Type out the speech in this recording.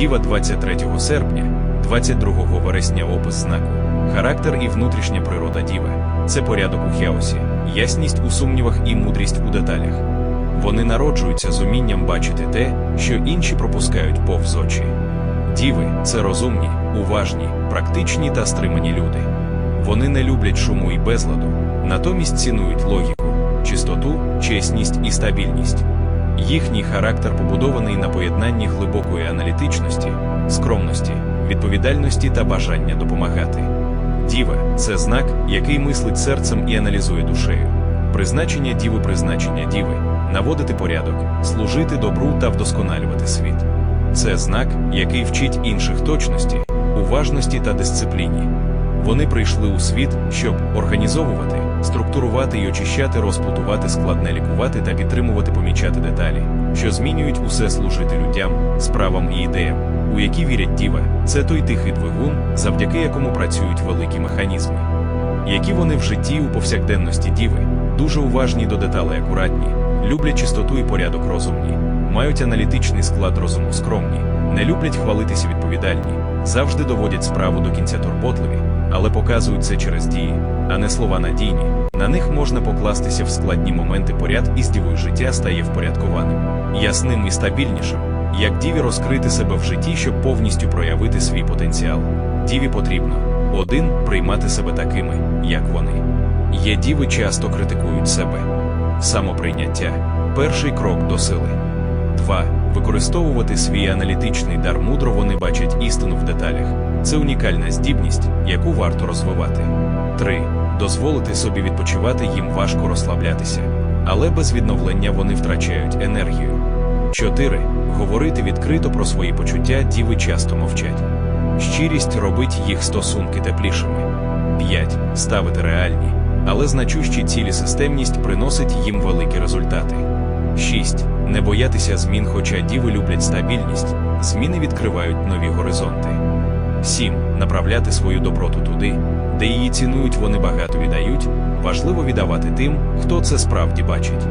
Діва 23 серпня, 22 вересня опис знаку, характер і внутрішня природа діви. Це порядок у хаосі, ясність у сумнівах і мудрість у деталях. Вони народжуються з умінням бачити те, що інші пропускають повз очі. Діви це розумні, уважні, практичні та стримані люди. Вони не люблять шуму і безладу, натомість цінують логіку, чистоту, чесність і стабільність. Їхній характер побудований на поєднанні глибокої аналітичності, скромності, відповідальності та бажання допомагати. Діва це знак, який мислить серцем і аналізує душею. Призначення діви призначення діви наводити порядок, служити добру та вдосконалювати світ. Це знак, який вчить інших точності, уважності та дисципліні. Вони прийшли у світ, щоб організовувати, структурувати і очищати, розплутувати, складне лікувати та підтримувати, помічати деталі, що змінюють усе служити людям, справам і ідеям, у які вірять діва. Це той тихий двигун, завдяки якому працюють великі механізми. Які вони в житті у повсякденності діви, дуже уважні до деталей, акуратні, люблять чистоту і порядок розумні, мають аналітичний склад розуму скромні, не люблять хвалитися відповідальні, завжди доводять справу до кінця турботливі, але показують це через дії, а не слова надійні. На них можна покластися в складні моменти поряд і з дівою життя стає впорядкованим, ясним і стабільнішим, як діві розкрити себе в житті, щоб повністю проявити свій потенціал. Діві потрібно один приймати себе такими, як вони. Є діви часто критикують себе. Самоприйняття перший крок до сили. 2. Використовувати свій аналітичний дар мудро вони бачать істину в деталях. Це унікальна здібність, яку варто розвивати. 3. Дозволити собі відпочивати їм важко розслаблятися, але без відновлення вони втрачають енергію. 4. Говорити відкрито про свої почуття діви часто мовчать. Щирість робить їх стосунки теплішими. 5. Ставити реальні, але значущі цілі системність приносить їм великі результати. 6. Не боятися змін, хоча діви люблять стабільність, зміни відкривають нові горизонти. 7. Направляти свою доброту туди, де її цінують, вони багато віддають. Важливо віддавати тим, хто це справді бачить.